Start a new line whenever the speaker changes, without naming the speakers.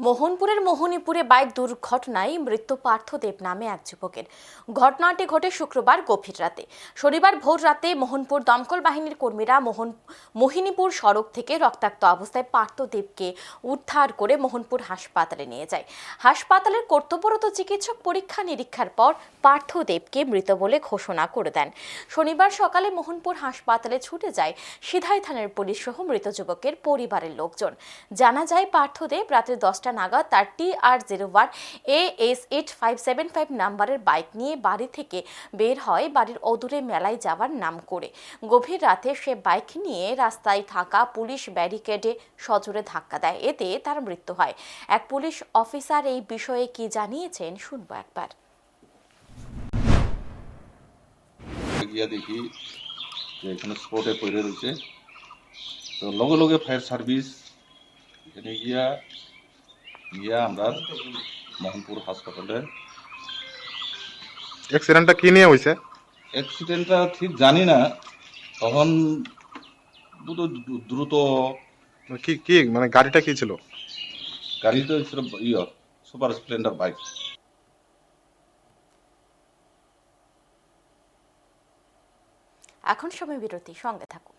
মোহনপুরের মোহনীপুরে bike দুর্ঘটনায় মৃত্যু পার্থদেব নামে এক যুবকের। ঘটনাটি ঘটে শুক্রবার গভীর রাতে। শনিবার ভোর রাতে মোহনপুর দমকল বাহিনীর কর্মীরা মোহন মোহিনীপুর সড়ক থেকে রক্তাক্ত অবস্থায় পার্থদেবকে উদ্ধার করে মোহনপুর হাসপাতালে নিয়ে যায়। হাসপাতালের কর্তব্যরত চিকিৎসক পরীক্ষা নিরীক্ষার পর পার্থদেবকে মৃত বলে ঘোষণা করে দেন। শনিবার সকালে মোহনপুর হাসপাতালে ছুটে যায় সিধাই থানার পুলিশ সহ মৃত যুবকের পরিবারের লোকজন। জানা যায় পার্থদেব রাত্রে দশটা নাগাদ তার T R zero one A S eight five seven five নাম্বারের বাইক নিয়ে বাড়ি থেকে বের হয় বাড়ির অদূরে মেলায় যাওয়ার নাম করে। গভীর রাতে সে বাইক নিয়ে রাস্তায় থাকা পুলিশ ব্যারিকেডে সজোরে ধাক্কা দেয়। এতে তার মৃত্যু হয়। এক পুলিশ অফিসার এই বিষয়ে কি জানিয়েছেন শুনব একবার।
গিয়া দেখি যে এখানে স্পটে পড়ে রয়েছে। তো লগে লগে ফায়ার সার্ভিস, এখানে গিয়া গিয়া আমরা মোহনপুর হাসপাতালে।
অ্যাক্সিডেন্টটা কি নিয়ে হয়েছে
অ্যাক্সিডেন্টটা ঠিক জানি না। তখন দ্রুত দ্রুত
কি কি মানে গাড়িটা কি ছিল?
গাড়িতে ছিল ইয়ে সুপার স্প্লেন্ডার বাইক।
এখন সময় বিরতি সঙ্গে থাকুন।